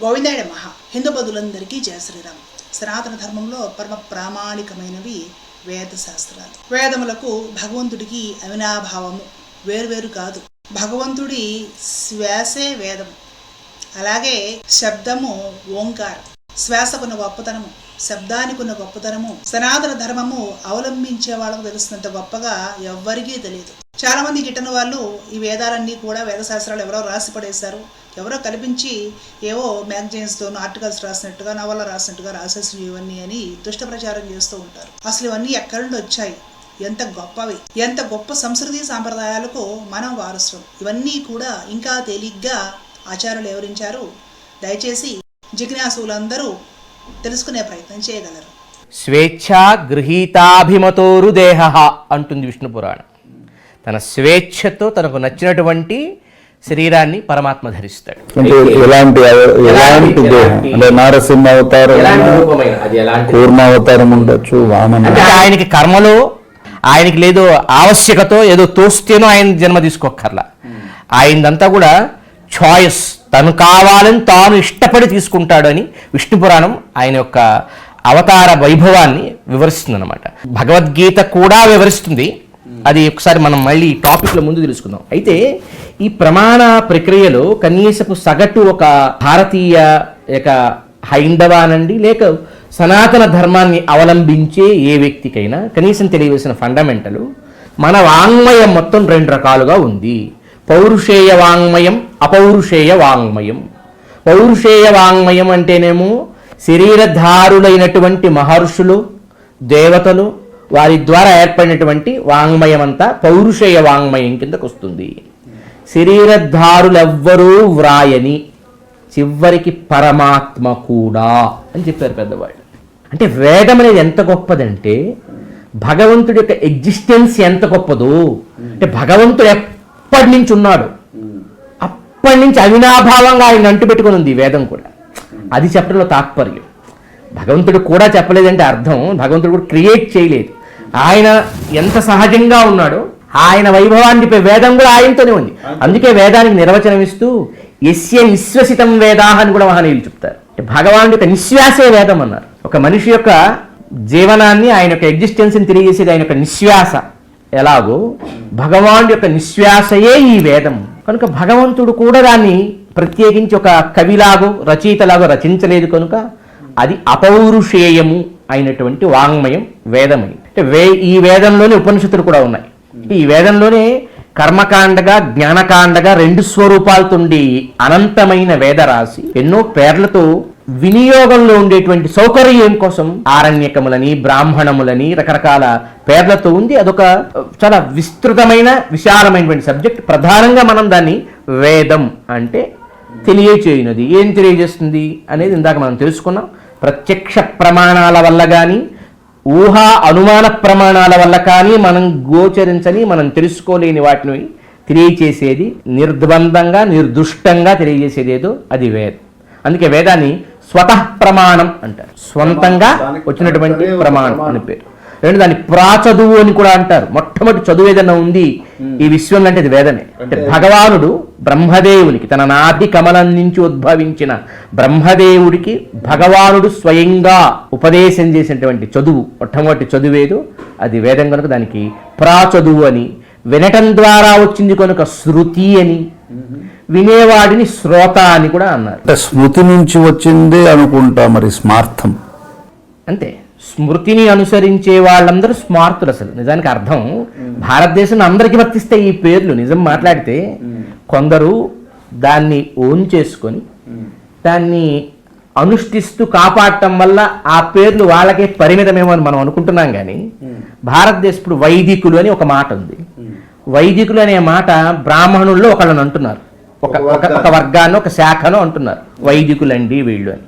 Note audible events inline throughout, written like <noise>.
గోవిందాయ మహా హిందూ బదులందరికీ జయ శ్రీరామ్. సనాతన ధర్మంలో పరమ ప్రామాణికమైనవి వేద శాస్త్రాలు. వేదములకు భగవంతుడికి అవినాభావము వేరువేరు కాదు. భగవంతుడి శ్వాసే వేదము. అలాగే శబ్దము ఓంకారం. శ్వాసకున్న గొప్పతనము. శబ్దానికి ఉన్న గొప్పతనము సనాతన ధర్మము అవలంబించే వాళ్ళకు తెలుస్తున్నంత గొప్పగా ఎవ్వరికీ తెలియదు. చాలా మంది గిట్టని వాళ్ళు ఈ వేదాలన్నీ కూడా వేద శాస్త్రాలు ఎవరో రాసి పడేశారు. ఎవరో కల్పించి ఏవో మ్యాగజైన్స్తోనూ ఆర్టికల్స్ రాసినట్టుగా నవల రాసినట్టుగా రాసేసి ఇవన్నీ అని దుష్ట ప్రచారం చేస్తూ ఉంటారు. అసలు ఇవన్నీ ఎక్కడి నుండి వచ్చాయి? ఎంత గొప్పవి? ఎంత గొప్ప సంస్కృతి సాంప్రదాయాలకు మనం వారసులం? ఇవన్నీ కూడా ఇంకా తేలిగ్గా ఆచారాలు వివరించారు దయచేసి జిజ్ఞాసులందరూ తెలుసుకునే ప్రయత్నం చేయగలరు. స్వేచ్ఛా గృహీతాభిమతోరు దేహ అంటుంది విష్ణు పురాణం. తన స్వేచ్ఛతో తనకు నచ్చినటువంటి శరీరాన్ని పరమాత్మ ధరిస్తాడు. అంటే ఎలాంటి ఎలాంటి దేహం? అంటే నారసింహ అవతారం ఎలాంటి రూపమైన అది ఎలాంటి కూర్మ అవతారం ఉండొచ్చు వామన అంటే ఆయనకి కర్మలో ఆయనకి లేదో ఆవశ్యకతో ఏదో తోస్తేనో ఆయన జన్మ తీసుకోక్కర్లా. ఆయనదంతా కూడా చాయిస్ తను కావాలని తాను ఇష్టపడి తీసుకుంటాడని విష్ణు పురాణం ఆయన యొక్క అవతార వైభవాన్ని వివరిస్తుంది అనమాట భగవద్గీత కూడా వివరిస్తుంది. అది ఒకసారి మనం మళ్ళీ టాపిక్ల టాపిక్లో ముందు తెలుసుకుందాం. అయితే ఈ ప్రమాణ ప్రక్రియలో కనీసపు సగటు ఒక భారతీయ యొక్క హైందవానండి లేక సనాతన ధర్మాన్ని అవలంబించే ఏ వ్యక్తికైనా కనీసం తెలియవలసిన ఫండమెంటలు మన వాంగ్మయం మొత్తం రెండు రకాలుగా ఉంది. పౌరుషేయ వాంగ్మయం అపౌరుషేయ వాంగ్మయం పౌరుషేయ వాంగ్మయం అంటేనేమో శరీరధారులైనటువంటి మహర్షులు దేవతలు వారి ద్వారా ఏర్పడినటువంటి వాంగ్మయం అంతా పౌరుషేయ వాంగ్మయం కిందకు వస్తుంది. శరీరధారులెవ్వరూ వ్రాయని చివరికి పరమాత్మ కూడా అని చెప్పారు పెద్దవాళ్ళు. అంటే వేదం అనేది ఎంత గొప్పదంటే భగవంతుడి యొక్క ఎగ్జిస్టెన్స్ ఎంత గొప్పదో అంటే భగవంతుడు ఎప్పటి నుంచి ఉన్నాడు? అప్పటి నుంచి అవినాభావంగా ఆయన అంటు పెట్టుకుని ఉంది వేదం కూడా. అది చెప్పడంలో తాత్పర్యం. భగవంతుడు కూడా చెప్పలేదంటే అర్థం భగవంతుడు కూడా క్రియేట్ చేయలేదు. ఆయన ఎంత సహజంగా ఉన్నాడో ఆయన వైభవాన్ని వేదం కూడా ఆయనతోనే ఉంది. అందుకే వేదానికి నిర్వచనం ఇస్తూ ఎస్య నిశ్వసితం వేదా అని కూడా మహనీయులు చెప్తారు. అంటే యొక్క నిశ్వాసే వేదం అన్నారు. ఒక మనిషి యొక్క జీవనాన్ని ఆయన యొక్క ఎగ్జిస్టెన్స్ని తెలియజేసేది ఆయన యొక్క నిశ్వాస. ఎలాగో? భగవాన్ యొక్క నిశ్వాసయే ఈ వేదం. కనుక భగవంతుడు కూడా దాన్ని ప్రత్యేకించి ఒక కవిలాగో రచయితలాగో రచించలేదు కనుక అది అపౌరుషేయము అయినటువంటి వాంగ్మయం వేదమని అంటే వే ఈ వేదంలోనే ఉపనిషత్తులు కూడా ఉన్నాయి. ఈ వేదంలోనే కర్మకాండగా జ్ఞానకాండగా రెండు స్వరూపాలతుండి అనంతమైన వేద రాసి ఎన్నో పేర్లతో వినియోగంలో ఉండేటువంటి సౌకర్యం కోసం ఆరణ్యకములని బ్రాహ్మణములని రకరకాల పేర్లతో ఉంది. అదొక చాలా విస్తృతమైన విశాలమైనటువంటి సబ్జెక్ట్. ప్రధానంగా మనం దాన్ని వేదం అంటే తెలియచేయునది. ఏం తెలియజేస్తుంది అనేది ఇందాక మనం తెలుసుకున్నాం. ప్రత్యక్ష ప్రమాణాల వల్ల కానీ ఊహా అనుమాన ప్రమాణాల వల్ల కానీ మనం గోచరించని మనం తెలుసుకోలేని వాటిని తెలియచేసేది నిర్బంధంగా నిర్దుష్టంగా తెలియజేసేది ఏదో అది వేదం. అందుకే వేదాన్ని స్వతః ప్రమాణం అంటారు. స్వంతంగా వచ్చినటువంటి ప్రమాణం అని పేరు. రెండు దాన్ని ప్రాచదువు అని కూడా అంటారు. మొట్టమొదటి చదువు ఏదైనా ఉంది ఈ విశ్వంలో అంటే అది వేదమే. అంటే భగవానుడు బ్రహ్మదేవునికి తన నాభి కమలం నుంచి ఉద్భవించిన బ్రహ్మదేవుడికి భగవానుడు స్వయంగా ఉపదేశం చేసినటువంటి చదువు. మొట్టమొదటి చదువేదో అది వేదం కనుక దానికి ప్రాచదువు అని వినటం ద్వారా వచ్చింది కనుక శృతి అని వినేవాడిని శ్రోత అని కూడా అన్నారు. అంటే స్మృతి నుంచి వచ్చిందే అనుకుంటా మరి స్మార్థం. అంతే. స్మృతిని అనుసరించే వాళ్ళందరూ స్మార్తులు అసలు. నిజానికి అర్థం భారతదేశంలో అందరికీ వర్తిస్తాయి ఈ పేర్లు నిజం మాట్లాడితే కొందరు దాన్ని ఓన్ చేసుకొని దాన్ని అనుష్ఠిస్తూ కాపాడటం వల్ల ఆ పేర్లు వాళ్ళకే పరిమితమేమో అని మనం అనుకుంటున్నాం కానీ భారతదేశం ఇప్పుడు వైదికులు అని ఒక మాట ఉంది. వైదికులు అనే మాట బ్రాహ్మణుల్లో ఒకళ్ళని అంటున్నారు. ఒక ఒక వర్గాన్ని ఒక శాఖను అంటున్నారు. వైదికులండి వీళ్ళు అని.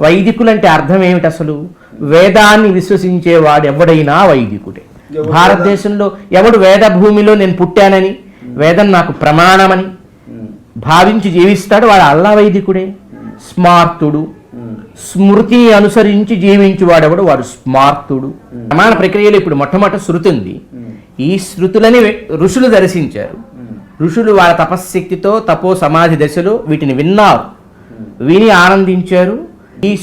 వైదికులు అంటే అర్థం ఏమిటి అసలు? వేదాన్ని విశ్వసించేవాడు ఎవడైనా వైదికుడే. భారతదేశంలో ఎవడు వేద భూమిలో నేను పుట్టానని వేదం నాకు ప్రమాణమని భావించి జీవిస్తాడు వాడు అల్లా వైదికుడే. స్మార్తుడు. స్మృతిని అనుసరించి జీవించువాడెవడు? వాడు స్మార్తుడు. ప్రమాణ ప్రక్రియలో ఇప్పుడు మొట్టమొదటి శృతి ఉంది. ఈ శృతులని ఋషులు దర్శించారు. ఋషులు వాళ్ళ తపశ్శక్తితో తపో సమాధి దశలో వీటిని విన్నారు. విని ఆనందించారు. ఈ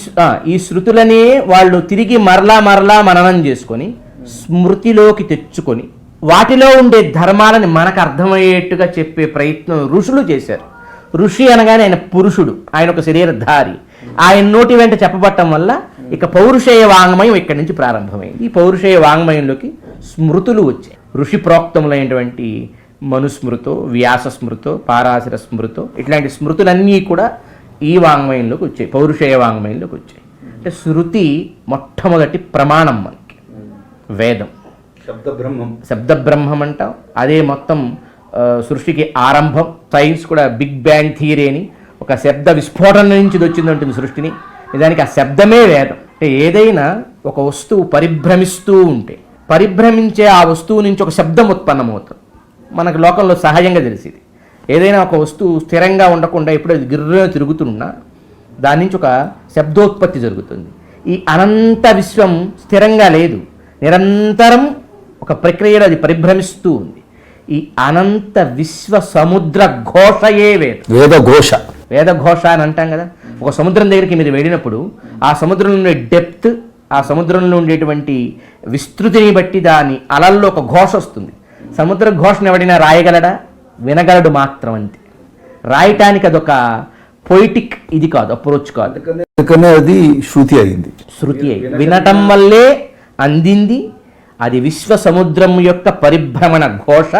ఈ శృతులనే వాళ్ళు తిరిగి మరలా మరలా మననం చేసుకొని స్మృతిలోకి తెచ్చుకొని వాటిలో ఉండే ధర్మాలని మనకు అర్థమయ్యేట్టుగా చెప్పే ప్రయత్నం ఋషులు చేశారు. ఋషి అనగానే ఆయన పురుషుడు ఆయన ఒక శరీరధారి. ఆయన నోటి వెంట చెప్పబట్టం వల్ల ఇక పౌరుషేయ వాంగ్మయం ఇక్కడి నుంచి ప్రారంభమైంది. ఈ పౌరుషేయ వాంగ్మయంలోకి స్మృతులు వచ్చాయి. ఋషి ప్రోక్తములైనటువంటి మనుస్మృతో వ్యాస స్మృతో పారాశర స్మృతో ఇట్లాంటి స్మృతులన్నీ కూడా ఈ వాంగ్మయంలోకి వచ్చాయి పౌరుషేయ వాంగ్మయంలోకి వచ్చాయి. అంటే శృతి మొట్టమొదటి ప్రమాణం మనకి వేదం. శబ్ద బ్రహ్మం శబ్ద బ్రహ్మం అంటాం. అదే మొత్తం సృష్టికి ఆరంభం సైన్స్ కూడా బిగ్ బ్యాంగ్ థియరీ అని ఒక శబ్ద విస్ఫోటన నుంచి ఇది వచ్చింది ఉంటుంది సృష్టిని. నిజానికి ఆ శబ్దమే వేదం. అంటే ఏదైనా ఒక వస్తువు పరిభ్రమిస్తూ ఉంటే పరిభ్రమించే ఆ వస్తువు నుంచి ఒక శబ్దం ఉత్పన్నమవుతుంది. మనకు లోకంలో సహజంగా తెలిసింది. ఏదైనా ఒక వస్తువు స్థిరంగా ఉండకుండా ఎప్పుడు అది గిర్ర తిరుగుతున్నా దాని నుంచి ఒక శబ్దోత్పత్తి జరుగుతుంది. ఈ అనంత విశ్వం స్థిరంగా లేదు. నిరంతరం ఒక ప్రక్రియలో అది పరిభ్రమిస్తూ ఉంది. ఈ అనంత విశ్వ సముద్ర ఘోషయే వేదం. వేద ఘోష వేద ఘోష అని అంటాం కదా. ఒక సముద్రం దగ్గరికి మీరు వెళ్ళినప్పుడు ఆ సముద్రంలో ఉండే డెప్త్ ఆ సముద్రంలో ఉండేటువంటి విస్తృతిని బట్టి దాని అలల్లో ఒక ఘోష వస్తుంది. సముద్ర ఘోషను ఎవడైనా రాయగలడా? వినగలడు మాత్రం అంతే రాయటానికి అదొక పొయిటిక్ ఇది కాదు అప్రోచ్ కాదు. అందుకనే అది శృతి అయింది. శృతి అయి వినటం వల్లే అందింది అది విశ్వ సముద్రం యొక్క పరిభ్రమణ ఘోష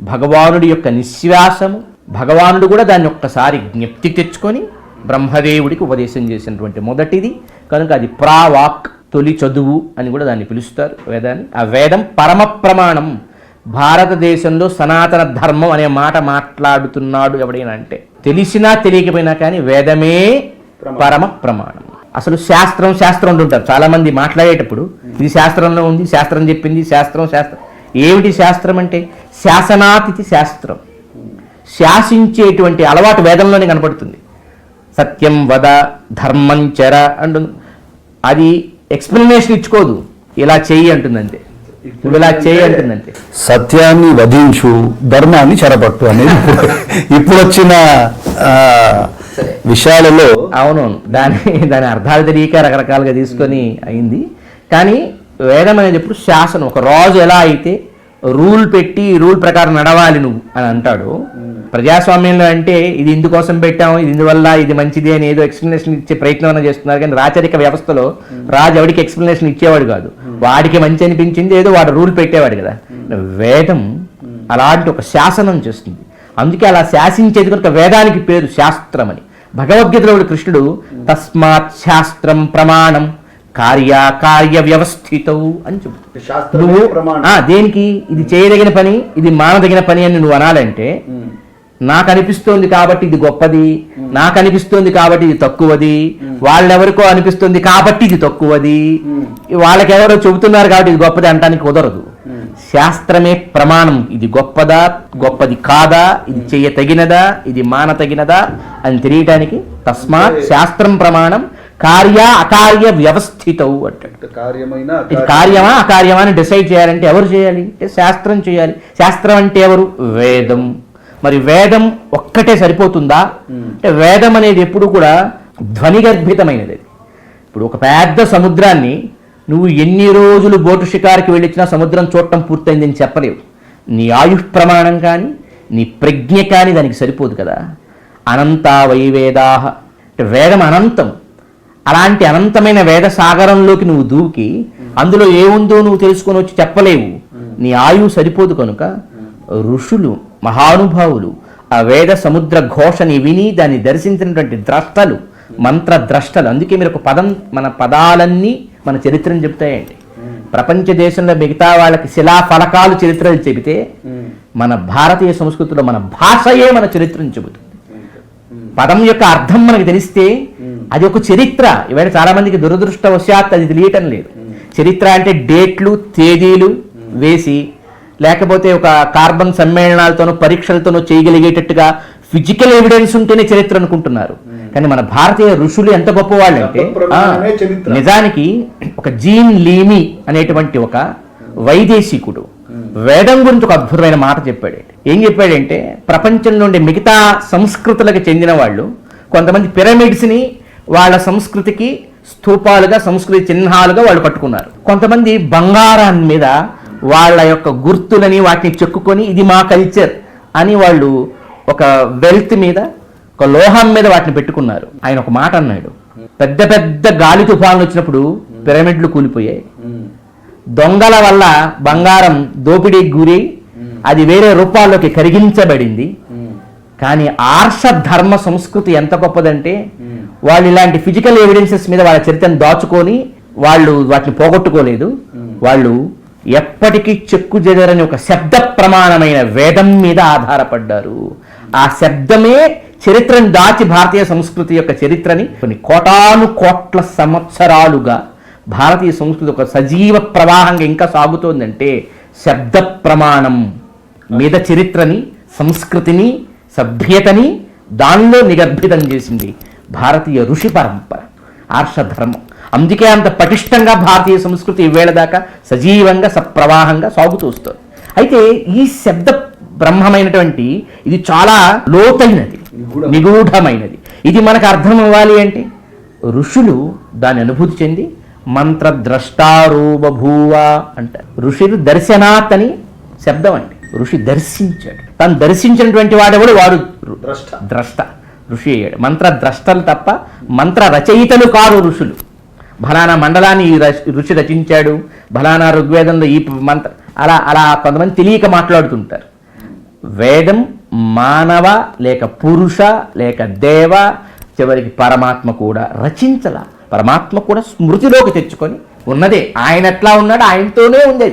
భగవానుడి యొక్క నిశ్వాసము భగవానుడు కూడా దాన్ని ఒక్కసారి జ్ఞప్తి తెచ్చుకొని బ్రహ్మదేవుడికి ఉపదేశం చేసినటువంటి మొదటిది. కనుక అది ప్రావాక్ తొలి చదువు అని కూడా దాన్ని పిలుస్తారు వేదాన్ని. ఆ వేదం పరమ ప్రమాణం. భారతదేశంలో సనాతన ధర్మం అనే మాట మాట్లాడుతున్నాడు ఎవడైనా అంటే. తెలిసినా తెలియకపోయినా కానీ వేదమే పరమ ప్రమాణం. అసలు శాస్త్రం శాస్త్రం అంటుంటారు చాలా మంది మాట్లాడేటప్పుడు ఇది శాస్త్రంలో ఉంది శాస్త్రం చెప్పింది శాస్త్రం శాస్త్రం. ఏమిటి శాస్త్రం అంటే? శాసనాతిథి శాస్త్రం. శాసించేటువంటి అలవాటు వేదంలోనే కనపడుతుంది. సత్యం వద ధర్మం చెర అంటుంది అది ఎక్స్ప్లెనేషన్ ఇచ్చుకోదు. ఇలా చెయ్యి అంటుంది అంతే నువ్వు ఇలా చేయి అంటుందంతే. సత్యాన్ని వధించు ధర్మాన్ని చెరపట్టు అనేది ఇప్పుడు- <laughs> వచ్చిన విషయాలలో అవునవును. దాని దాని అర్థాలు తెలియక రకరకాలుగా తీసుకొని అయింది. కానీ వేదం అనేది ఎప్పుడు శాసనం. ఒక రాజు ఎలా అయితే రూల్ పెట్టి రూల్ ప్రకారం నడవాలి నువ్వు అని అంటాడు ప్రజాస్వామ్యంలో అంటే ఇది ఇందుకోసం పెట్టాము ఇది ఇందువల్ల ఇది మంచిది అని ఏదో ఎక్స్ప్లెనేషన్ ఇచ్చే ప్రయత్నం చేస్తున్నారు. కానీ రాచరిక వ్యవస్థలో రాజు ఎవడికి ఎక్స్ప్లెనేషన్ ఇచ్చేవాడు కాదు. వాడికి మంచి అనిపించింది ఏదో వాడు రూల్ పెట్టేవాడు కదా. వేదం అలాంటి ఒక శాసనం చేస్తుంది. అందుకే అలా శాసించేది కనుక వేదానికి పేరు శాస్త్రం అని. భగవద్గీతలో కృష్ణుడు తస్మాత్ శాస్త్రం ప్రమాణం కార్యాకార్య వ్యవస్థితవు అని చెప్పు నువ్వు దేనికి? ఇది చేయదగిన పని ఇది మానదగిన పని అని నువ్వు అనాలంటే నాకు అనిపిస్తోంది కాబట్టి ఇది గొప్పది. నాకు అనిపిస్తోంది కాబట్టి ఇది తక్కువది. వాళ్ళెవరికో అనిపిస్తుంది కాబట్టి ఇది తక్కువది. వాళ్ళకెవరో చెబుతున్నారు కాబట్టి ఇది గొప్పది అంటానికి కుదరదు. శాస్త్రమే ప్రమాణం. ఇది గొప్పదా? గొప్పది కాదా? ఇది చెయ్య తగినదా ఇది మాన తగినదా అని తెలియటానికి తస్మాత్ శాస్త్రం ప్రమాణం. కార్య అకార్య వ్యవస్థితవు అంటాడు. ఇది కార్యమా అకార్యమా అని డిసైడ్ చేయాలంటే ఎవరు చేయాలి? అంటే శాస్త్రం చేయాలి. శాస్త్రం అంటే ఎవరు? వేదం. మరి వేదం ఒక్కటే సరిపోతుందా? అంటే వేదం అనేది ఎప్పుడు కూడా ధ్వనిగర్భితమైనది ఇప్పుడు ఒక పెద్ద సముద్రాన్ని నువ్వు ఎన్ని రోజులు బోటు షికారుకి వెళ్ళిచ్చినా సముద్రం చూడటం పూర్తయిందని చెప్పలేవు. నీ ఆయుష్ ప్రమాణం కానీ నీ ప్రజ్ఞ కానీ దానికి సరిపోదు కదా. అనంత వైవేదాహ. అంటే వేదం అనంతం. అలాంటి అనంతమైన వేద సాగరంలోకి నువ్వు దూకి అందులో ఏముందో నువ్వు తెలుసుకొని వచ్చి చెప్పలేవు. నీ ఆయువు సరిపోదు కనుక ఋషులు మహానుభావులు ఆ వేద సముద్ర ఘోషని విని దాన్ని దర్శించినటువంటి ద్రష్టలు మంత్ర ద్రష్టలు. అందుకే మీరు ఒక పదం మన పదాలన్నీ మన చరిత్రను చెప్తాయండి. ప్రపంచ దేశంలో మిగతా వాళ్ళకి శిలా ఫలకాలు చరిత్రలు చెబితే మన భారతీయ సంస్కృతిలో మన భాషయే మన చరిత్రను చెబుతుంది. పదం యొక్క అర్థం మనకు తెలిస్తే అది ఒక చరిత్ర. ఇవాళ చాలా మందికి దురదృష్టవశాత్ అది తెలియటం లేదు. చరిత్ర అంటే డేట్లు తేదీలు వేసి లేకపోతే ఒక కార్బన్ సమ్మేళనాలతోనో పరీక్షలతోనో చేయగలిగేటట్టుగా ఫిజికల్ ఎవిడెన్స్ ఉంటేనే చరిత్ర అనుకుంటున్నారు. కానీ మన భారతీయ ఋషులు ఎంత గొప్పవాళ్ళు అంటే ఆ, నిజానికి ఒక జీన్ లీమి అనేటువంటి ఒక వైదేశికుడు వేదం గురించి ఒక అద్భుతమైన మాట చెప్పాడు. ఏం చెప్పాడంటే ప్రపంచంలో ఉండే మిగతా సంస్కృతులకు చెందిన వాళ్ళు కొంతమంది పిరమిడ్స్ని వాళ్ళ సంస్కృతికి స్థూపాలుగా సంస్కృతి చిహ్నాలుగా వాళ్ళు పట్టుకున్నారు. కొంతమంది బంగారాన్ని మీద వాళ్ళ యొక్క గుర్తులని వాటిని చెక్కుకొని ఇది మా కల్చర్ అని వాళ్ళు ఒక వెల్త్ మీద ఒక లోహం మీద వాటిని పెట్టుకున్నారు. ఆయన ఒక మాట అన్నాడు. పెద్ద పెద్ద గాలి తుఫాన్లు వచ్చినప్పుడు పిరమిడ్లు కూలిపోయాయి. దొంగల వల్ల బంగారం దోపిడీకి గురి అది వేరే రూపాల్లోకి కరిగించబడింది. కానీ ఆర్ష ధర్మ సంస్కృతి ఎంత గొప్పదంటే వాళ్ళు ఇలాంటి ఫిజికల్ ఎవిడెన్సెస్ మీద వాళ్ళ చరిత్రను దాచుకొని వాళ్ళు వాటిని పోగొట్టుకోలేదు. వాళ్ళు ఎప్పటికీ చెక్కు చెదరని ఒక శబ్ద ప్రమాణమైన వేదం మీద ఆధారపడ్డారు. ఆ శబ్దమే చరిత్రను దాచి భారతీయ సంస్కృతి యొక్క చరిత్రని కొన్ని కోటాను కోట్ల సంవత్సరాలుగా భారతీయ సంస్కృతి ఒక సజీవ ప్రవాహంగా ఇంకా సాగుతోందంటే శబ్ద ప్రమాణం మీద చరిత్రని సంస్కృతిని సభ్యతని దానిలో నిగర్భితం చేసింది భారతీయ ఋషి పరంపర ఆర్షధర్మం అందుకే అంత పటిష్టంగా భారతీయ సంస్కృతి ఈవేళ దాకా సజీవంగా సప్రవాహంగా సాగుతూ వస్తుంది. అయితే ఈ శబ్ద బ్రహ్మమైనటువంటి ఇది చాలా లోతైనది నిగూఢమైనది. ఇది మనకు అర్థం అవ్వాలి అంటే ఋషులు దాన్ని అనుభూతి చెంది మంత్రద్రష్టారూపభూవ అంటారు. ఋషులు దర్శనాత్ అని శబ్దం అండి. ఋషి దర్శించాడు. తను దర్శించినటువంటి వాడెవడు? వాడు రు- ద్రష్ట. ఋషి అయ్యాడు. మంత్ర ద్రష్టలు తప్ప మంత్ర రచయితలు కారు ఋషులు. బలానా మండలాన్ని ఈ ఋషి రచించాడు. బలానా ఋగ్వేదంలో ఈ మంత్ర అలా అలా కొంతమంది తెలియక మాట్లాడుతుంటారు. వేదం మానవ లేక పురుష లేక దేవ చివరికి పరమాత్మ కూడా రచించల. పరమాత్మ కూడా స్మృతిలోకి తెచ్చుకొని ఉన్నదే. ఆయన ఎట్లా ఉన్నాడు ఆయనతోనే ఉంది